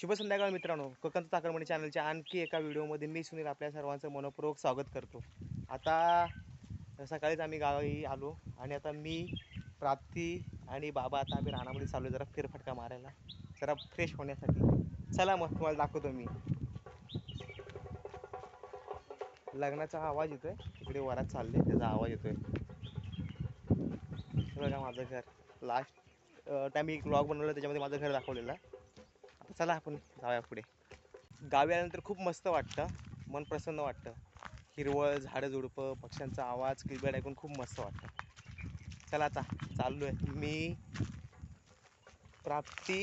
शुभ संध्याकाळ मित्रांनो. कोकण ताकरमणी चॅनलच्या आणखी एका व्हिडिओमध्ये मी सुनील आपल्या सर्वांचं मनपूर्वक स्वागत करतो. आता सकाळीच आम्ही गावी आलो आणि आता मी प्राप्ती आणि बाबा आता आम्ही रानामध्ये चालू जरा फेरफटका मारायला. जरा फ्रेश होण्यासाठी. चला मग तुम्हाला दाखवतो मी. लग्नाचा आवाज येतोय. इकडे वरात चालले त्याचा आवाज येतोय. बघा माझं घर. लास्ट टाईम मी एक ब्लॉग बनवला त्याच्यामध्ये माझं घर दाखवलेलं. आता चला आपण जाऊया पुढे. गावी आल्यानंतर खूप मस्त वाटतं. मन प्रसन्न वाटतं. हिरवळ झाडं झुडपं पक्ष्यांचा आवाज किलबेट ऐकून खूप मस्त वाटतं. चला आता चाललो आहे मी प्राप्ती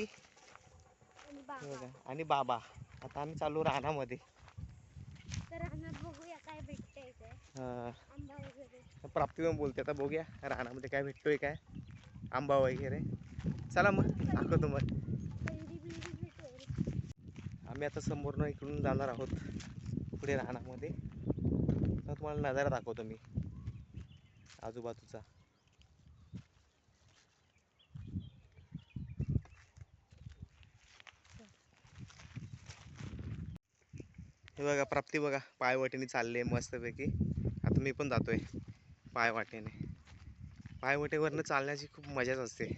आणि बाबा. आता आम्ही चाललो रानामध्ये. तर प्राप्ती पण बोलते. आता बघूया रानामध्ये काय भेटतोय काय. आंबा वगैरे. चला मग. दाखवतो मग. आम्ही आता समोरनं इकडून जाणार आहोत पुढे रानामध्ये. तर तुम्हाला नजारा दाखवतो मी. आजूबाजूचा. हे बघा प्राप्ती बघा. पायवाटेने चालले मस्तपैकी. आता मी पण जातोय पायवाटेने. पायवाटेवरनं चालण्याची खूप मजाच असते.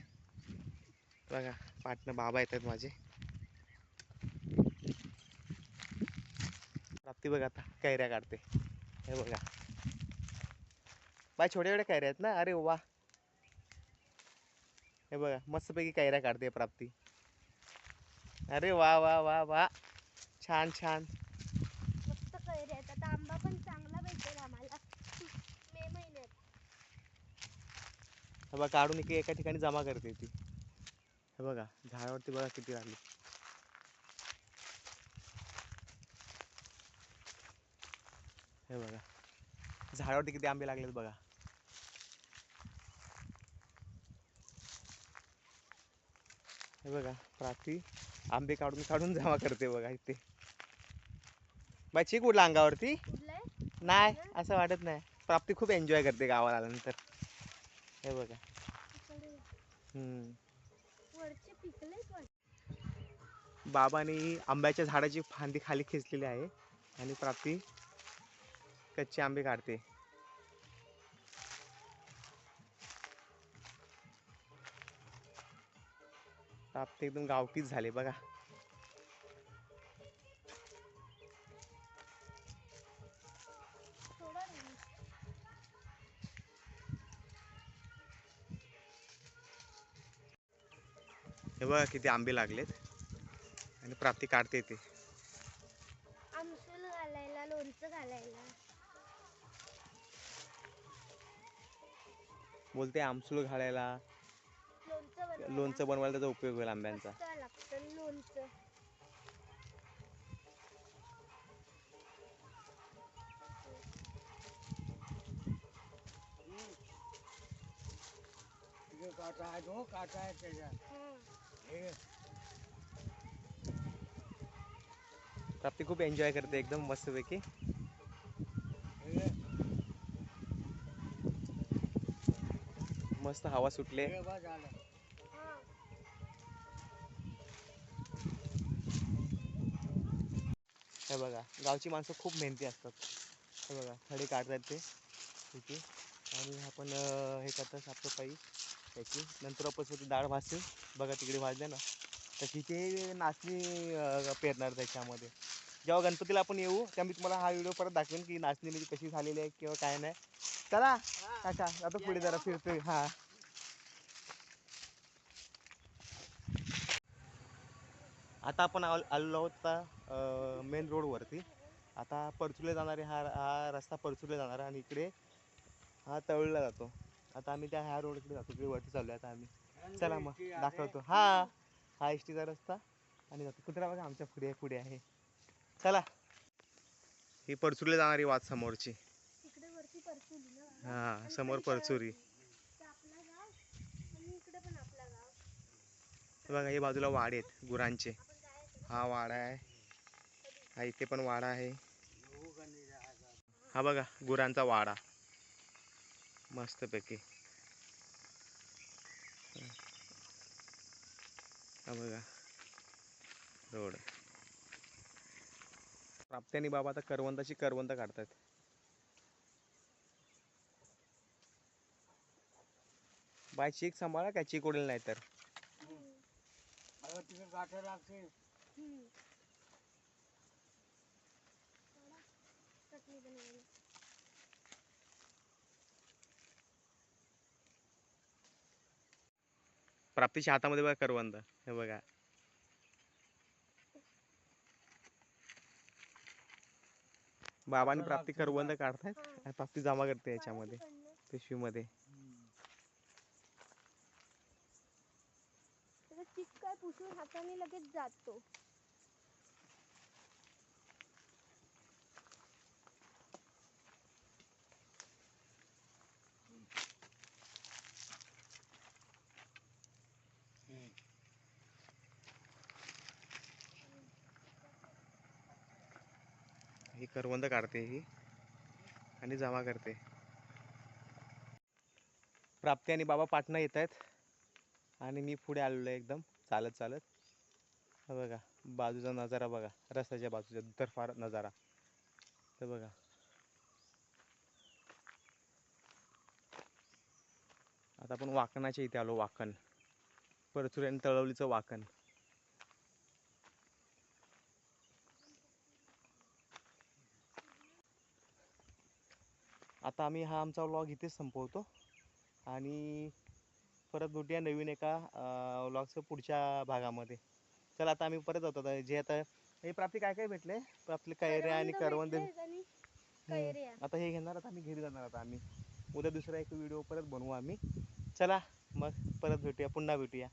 बघा पाटणं बाबा येतात माझे. प्राप्ती बघा आता कैऱ्या काढते. हे बघा. बाय छोट्या छोट्या कैऱ्या आहेत ना? अरे वा. हे बघा मस्तपैकी कैऱ्या काढते प्राप्ती. अरे वा वा वा वा. छान छान. मस्त कैरी आहेत. आता आंबा पण चांगला भेटेल आम्हाला. मे महिन्यात. हे बघा काढून एका ठिकाणी जमा करते ती. हे बघा झाडावरती बघा किती लागली हे बघा. झाडावरती किती आंबे लागलेत बघा. हे बघा प्राप्ती आंबे काढून काढून जमा करते बघा इथे. बाई चिक उडला अंगावरती? नाही असं वाटत नाही. प्राप्ती खूप एन्जॉय करते गावाला आल्यानंतर. हे बघा. बाबांनी आंब्याच्या झाडाची फांदी खाली खेचलेली आहे. आणि प्राप्ती कच्चे आंबे काढते. प्राप्ती एकदम गावठीच झाले बघा. हे बघा किती आंबे लागलेत. आणि प्राप्ती काढते ते. आमसूल घालायला लोणचं घालायला. बोलते आमसूल घालायला. लोणचं बनवायला. त्याचा उपयोग होईल आंब्यांचा. मस्त लागतं लोणचं. तिथे काटा आहे तो काटा आहे त्याच्यात प्राप्ती खूप एन्जॉय करते एकदम मस्तपैकी हे मस्त हवा सुटले. हे बघ गावची माणसं खूप मेहनती असतात. हे बघा खडे काढतात ते. तिथे आणि आपण हे करतात साफसफाई. त्याची नंतर आपण डाळ भाजते बघा तिकडे भाजले ना. तर तिथे नाचणी पेरणार त्याच्यामध्ये. जेव्हा गणपतीला आपण येऊ तेव्हा मी तुम्हाला हा व्हिडिओ परत दाखवेन की नाचणी म्हणजे कशी झालेली आहे किंवा काय नाही. चला. काका आता पुढे जरा फिरतोय. हा. आता आपण आल- आलेलो आहोत मेन रोडवरती आता परचुले जाणारे हा हा रस्ता परचुले जाणार आणि इकडे हा तळला जातो. आता आम्ही त्या ह्या रोडकडे जातो इकडे वरती चाललो आता आम्ही. चला मग दाखवतो. हा हा एस टीचा रस्ता. आणि जातो. कुत्रा बघा आमच्या पुढे पुढे आहे. चला. ही परचुले जाणारी वाट समोरची तिकडे वरती परचुली ना बाबा. हा समोर परचुरी. हे बघा हे बाजूला वाडे आहेत गुरांचे. हा वाडा आहे. हा इथे पण वाडा आहे. हा बघा गुरांचा वाडा. मस्तपैकी. हा बघा रोड. प्राप्त्यानी बाबा आता करवंदाची करवंद काढतात बाय चीक सांभाळा काय? चीक उडेल नाही तर लागते बनवायला प्राप्तीच्या हातामध्ये बघा करवंद. हे बघा. बाबांनी प्राप्ती करवंद काढतायत? हा. आणि प्राप्ती जमा करते याच्यामध्ये. पिशवीमध्ये. त्याचा चिक काय पुसून हाताने लगेच जातो. ही करवंद काढते ही आणि जमा करते. प्राप्ती आणि बाबा पाटणा येत आहेत आणि मी पुढे आलेलो आहे एकदम. चालत चालत. बघा बाजूचा नजारा बघा. रस्त्याच्या बाजूचा तर फार नजारा. तर बघा. आता आपण वाकणाच्या इथे आलो वाकण. परचुरी आणि तळवलीचं वाकण. आता आम्ही हा आमचा व्लॉग इथेच संपवतो. आणि परत भेटूया नवीन एका व्लॉगचं पुढच्या भागामध्ये. चला आता आम्ही परत जातो. आता जे आता हे प्राप्ती काय काय भेटले? आपले कैऱ्या आणि करवंद. आता हे घेणार आता आम्ही घरी जाणार आता आम्ही. उद्या दुसरा एक व्हिडिओ परत बनवू आम्ही. चला मग परत भेटूया पुन्हा भेटूया.